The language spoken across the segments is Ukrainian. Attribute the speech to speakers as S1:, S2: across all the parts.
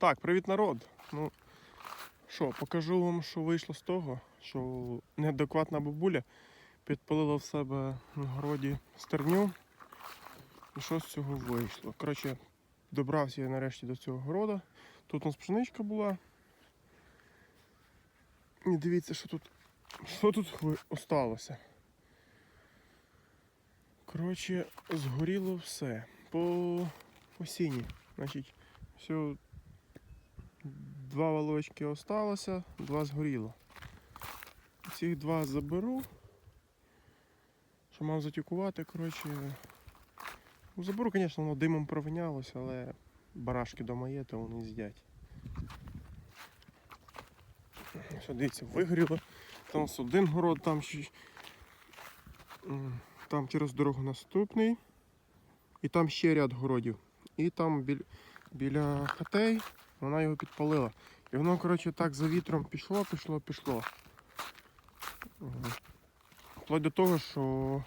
S1: Так, привіт народ. Ну що, покажу вам, що вийшло з того, що неадекватна бабуля підпалила в себе на городі стерню. І що з цього вийшло? Коротше, добрався я нарешті до цього города. Тут у нас пшеничка була. І дивіться, що тут, що тут осталося. Коротше, згоріло все. По осінні. Значить, все, два волочки осталося, два згоріло. Цих два заберу. Що мав затюкувати, коротше. Ну, заберу, звісно, воно димом провинялося, але барашки дома є, то вони з'їдять. Що, дивіться, вигоріло. Там один город, там ще. Там через дорогу наступний. І там ще ряд городів. І там біль, біля хатей вона його підпалила. І воно, коротше, так за вітром пішло, пішло, пішло. Вплоть до того, що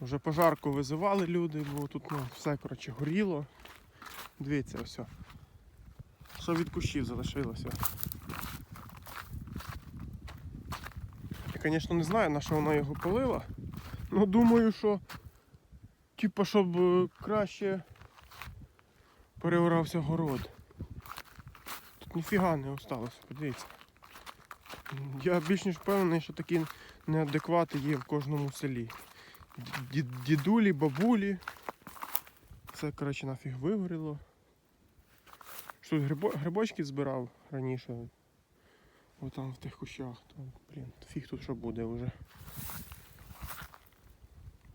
S1: вже пожарку визивали люди, бо тут ну, все коротше, горіло. Дивіться, ось. Що від кущів залишилося. Я, звісно, не знаю, на що вона його палила. Ну думаю, що типа, щоб е, краще переорався город. Ніфіга не осталося, подивіться. Я більш ніж впевнений, що такі неадеквати є в кожному селі. Дідулі, бабулі. Це, коротше, нафіг вигоріло. Що тут грибо- грибочки збирав раніше. Ось там в тих кущах. Там, блін, фіг тут що буде вже.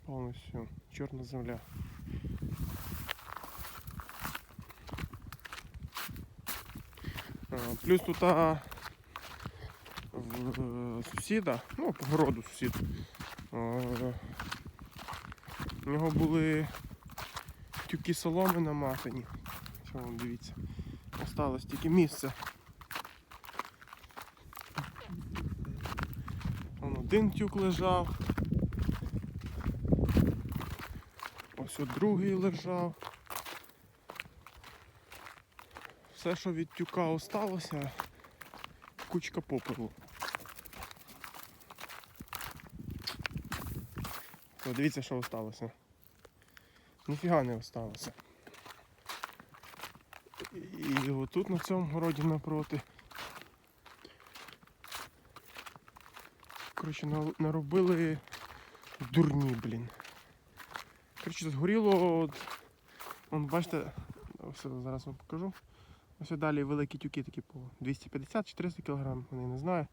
S1: Повністю чорна земля. Плюс тут а, в сусіда, ну, по городу сусід. У нього були тюки соломи наматані. Вам дивіться. Осталось тільки місце. Вон один тюк лежав. Ось другий лежав. Все, що від тюка осталося, кучка попелу. О, дивіться, що осталося. Ніфіга не осталося. І отут на цьому городі напроти. Коротше, наробили дурні, блін. Коротше, згоріло. От, вон, бачите, ось зараз вам покажу. Ось далі великі тюки такі по 250 чи 300 кг, вони не знаю.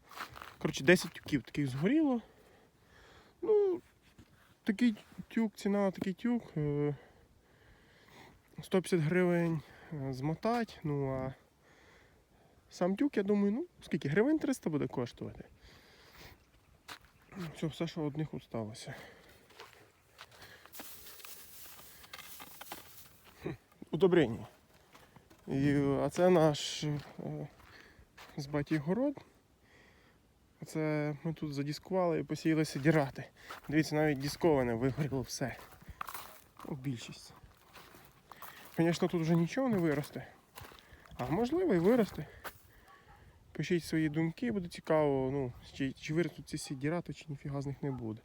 S1: Коротше, 10 тюків таких згоріло. Ну, такий тюк, ціна на такий тюк. е, 150 гривень е, змотать. Ну а сам тюк, я думаю, ну, скільки? Гривень 300 буде коштувати. Все, все, що одних осталося. Удобрення. І, а це наш е, з батьків город. Це ми тут задіскували і посіяли сидірати. Дивіться, навіть дісковане вигоріло все. Ну, більшість. Звісно, тут вже нічого не виросте. А можливо і виросте. Пишіть свої думки, буде цікаво, ну, чи, чи виростуть ці сідірати, чи ніфіга з них не буде.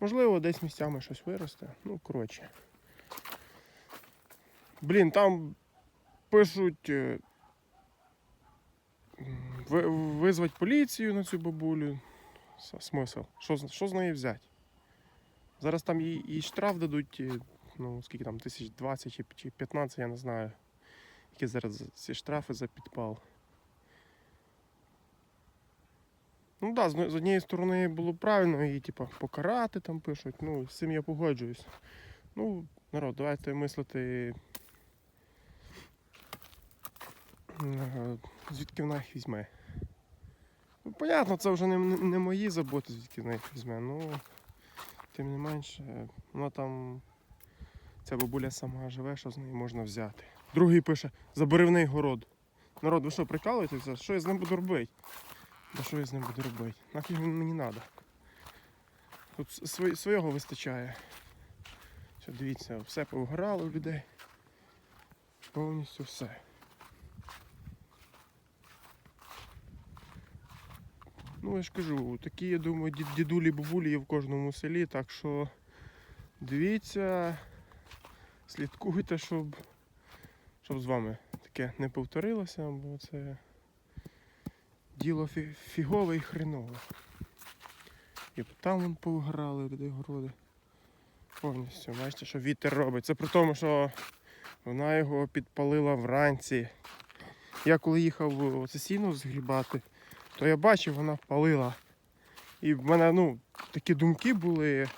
S1: Можливо, десь місцями щось виросте. Ну, коротше. Блін, там пишуть е, визвати поліцію на цю бабулю. Смисл. Що, що з неї взяти? Зараз там їй, їй штраф дадуть, е, ну скільки там, тисяч 20 чи, чи 15, я не знаю. Які зараз ці штрафи за підпал. Ну так, да, з, однієї сторони було правильно її, типу, покарати там пишуть. Ну, з цим я погоджуюсь. Ну, народ, давайте мислити. Звідки вона їх візьме? Ну, понятно, це вже не, не мої заботи, звідки вона їх візьме. Ну, тим не менше, вона там. Ця бабуля сама живе, що з неї можна взяти. Другий пише, забери в неї город. Народ, ви що, прикалуєтеся? Що я з ним буду робити? Та що я з ним буду робити? Нафіг мені треба. Тут св- свого вистачає. Що, дивіться, все повгорало людей. Повністю все. Ну, я ж кажу, такі, я думаю, дід- дідулі бабулі є в кожному селі, так що дивіться, слідкуйте, щоб, щоб з вами таке не повторилося, бо це діло фі- фігове і хренове. І там вон повграли де городи. Повністю, бачите, що вітер робить. Це при тому, що вона його підпалила вранці. Я коли їхав оце сіно згрібати, то я бачив, вона палила. І в мене ну, такі думки були,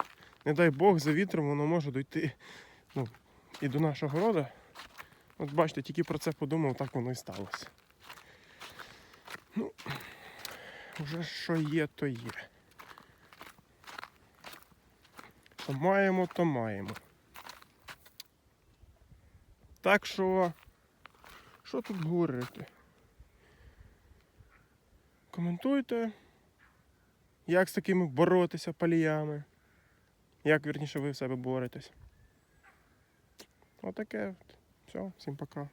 S1: не дай Бог, за вітром воно може дойти ну, і до нашого города. От бачите, тільки про це подумав, так воно і сталося. Ну, вже що є, то є. Що маємо, то маємо. Так що, що тут говорити? Коментуйте, як з такими боротися паліями. Як вірніше ви в себе боретесь. Отаке. от. Все, всім пока.